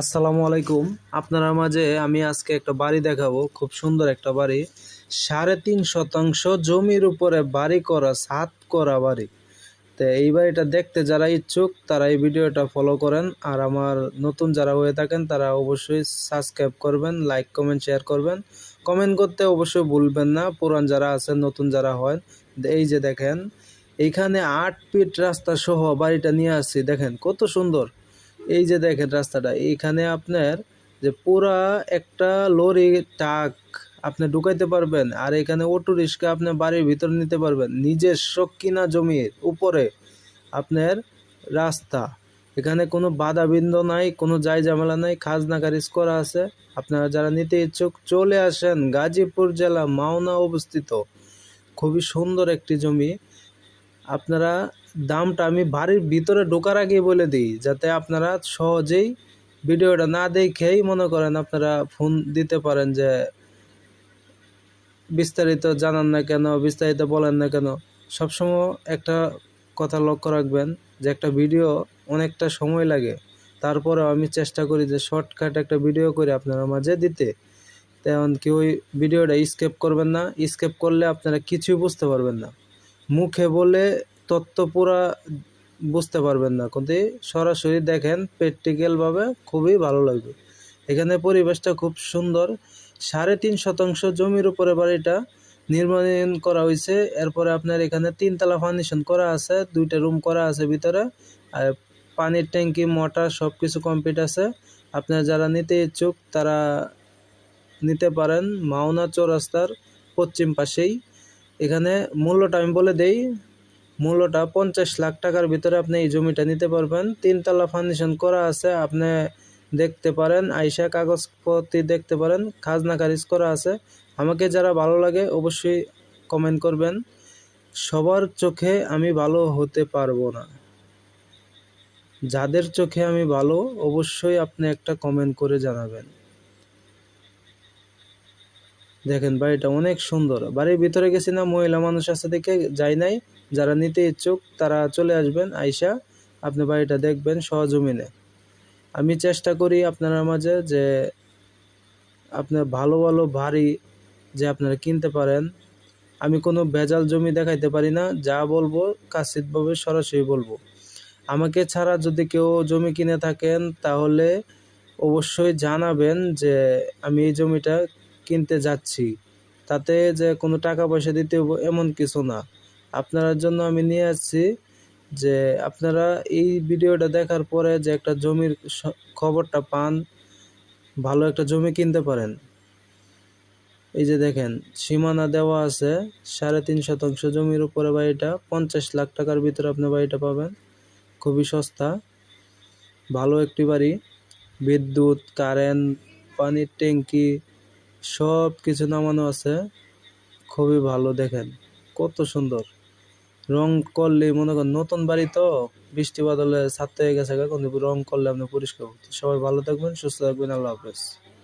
আসসালামু আলাইকুম। আপনারা মাঝে আমি আজকে একটা বাড়ি দেখাবো। খুব সুন্দর একটা বাড়ি। সাড়ে তিন শতাংশ জমির উপরে বাড়ি করা সাত করা বাড়ি। তো এই বাড়িটা দেখতে যারা ইচ্ছুক, তারা এই ভিডিওটা ফলো করেন। আর আমার নতুন যারা হয়ে থাকেন, তারা অবশ্যই সাবস্ক্রাইব করবেন লাইক কমেন্ট শেয়ার করবেন। কমেন্ট করতে অবশ্যই ভুলবেন না। পুরান যারা আছেন, নতুন যারা হয় এই যে দেখেন এইখানে আট ফিট রাস্তা সহ বাড়িটা নিয়ে আসছি। দেখেন কত সুন্দর। এই যে দেখেন রাস্তাটা, এইখানে আপনার যে পুরা একটা লরি টাক আপনি ঢুকাইতে পারবেন, আর এখানে অটো রিক্সা আপনি বাড়ির ভিতরে নিতে পারবেন। নিজস্ব কিনা জমির উপরে আপনার রাস্তা। এখানে কোনো বাধা বিন্দু নাই, কোনো যাই ঝামেলা নাই খাজনা খারিজ করা আছে। আপনারা যারা নিতে ইচ্ছুক, চলে আসেন গাজীপুর জেলা মাওনা অবস্থিত। খুবই সুন্দর একটি জমি। আপনারা দামটা আমি বাড়ির ভিতরে ঢোকার আগেই বলে দিই, যাতে আপনারা সহজেই ভিডিওটা না দেখেই মনে করেন আপনারা ফোন দিতে পারেন যে বিস্তারিত জানান না কেন, বিস্তারিত বলেন না কেন। সবসময় একটা কথা লক্ষ্য রাখবেন যে একটা ভিডিও অনেকটা সময় লাগে। তারপরেও আমি চেষ্টা করি যে শর্টকাট একটা ভিডিও করে আপনারা মাঝে দিতে। তেমন কি ওই ভিডিওটা স্কেপ করবেন না, স্কেপ করলে আপনারা কিছুই বুঝতে পারবেন না। মুখে বলে তত্ত্ব পুরা বুঝতে পারবেন না। কিন্তু সরাসরি দেখেন প্র্যাকটিক্যালভাবে খুবই ভালো লাগবে। এখানে পরিবেশটা খুব সুন্দর। সাড়ে তিন শতাংশ জমির উপরে বাড়িটা নির্মাণ করা হয়েছে। এরপরে আপনার এখানে তিনতলা ফাউন্ডেশন করা আছে, দুইটা রুম করা আছে ভিতরে। আর পানির ট্যাঙ্কি, মোটর সব কিছু কমপ্লিট আছে। আপনারা যারা নিতে ইচ্ছুক, তারা নিতে পারেন। মাওনা চৌরাস্তার পশ্চিম পাশেই। এখানে মূল্যটা আমি বলে দেই মূল্যটা পঞ্চাশ লাখ টাকার ভিতরে আপনি এই জমিটা নিতে পারবেন। তিনতলা ফাউন্ডেশন করা আছে, আপনি দেখতে পারেন, আইসা কাগজপত্র দেখতে পারেন, খাজনা খারিজ করা আছে। আমাকে যারা ভালো লাগে অবশ্যই কমেন্ট করবেন। সবার চোখে আমি ভালো হতে পারব না। যাদের চোখে আমি ভালো, অবশ্যই আপনি একটা কমেন্ট করে জানাবেন। দেখেন বাড়িটা অনেক সুন্দর। বাড়ির ভিতরে গেছি না, মহিলা মানুষ আছে দেখে যাই নাই। যারা নিতে ইচ্ছুক, তারা চলে আসবেন, আইসা আপনি বাড়িটা দেখবেন সহজমিনে। আমি চেষ্টা করি আপনার মাঝে যে আপনার ভালো ভালো বাড়ি যে আপনারা কিনতে পারেন, আমি কোনো ভেজাল জমি দেখাইতে পারি না, যা বলব কাছিতভাবে সরাসরি বলব। আমাকে ছাড়া যদি কেউ জমি কিনে থাকেন, তাহলে অবশ্যই জানাবেন যে আমি এই জমিটা কিনতে যাচ্ছি। তাতে যে কোনো টাকা পয়সা দিতে এমন কিছু না। আপনার জন্য আমি নিয়ে আসছি যে আপনারা এই ভিডিওটা দেখার পরে যে একটা জমির খবরটা পান, ভালো একটা জমি কিনতে পারেন। এই যে দেখেন, সীমানা দেওয়া আছে, সাড়ে তিন শতাংশ জমির উপরে বাড়িটা, পঞ্চাশ লাখ টাকার ভিতরে আপনি বাড়িটা পাবেন। খুবই সস্তা, ভালো একটি বাড়ি। বিদ্যুৎ, কারেন্ট, পানির ট্যাঙ্কি সব কিছু নামানো আছে। খুবই ভালো, দেখেন, কত সুন্দর। রং করলে মনে করেন নতুন বাড়ি তো বৃষ্টি বাদলে ছাড়তে হয়ে গেছে রং করলে আপনি পরিষ্কার সবাই ভালো থাকবেন, সুস্থ থাকবেন, আল্লাহ হাফেজ।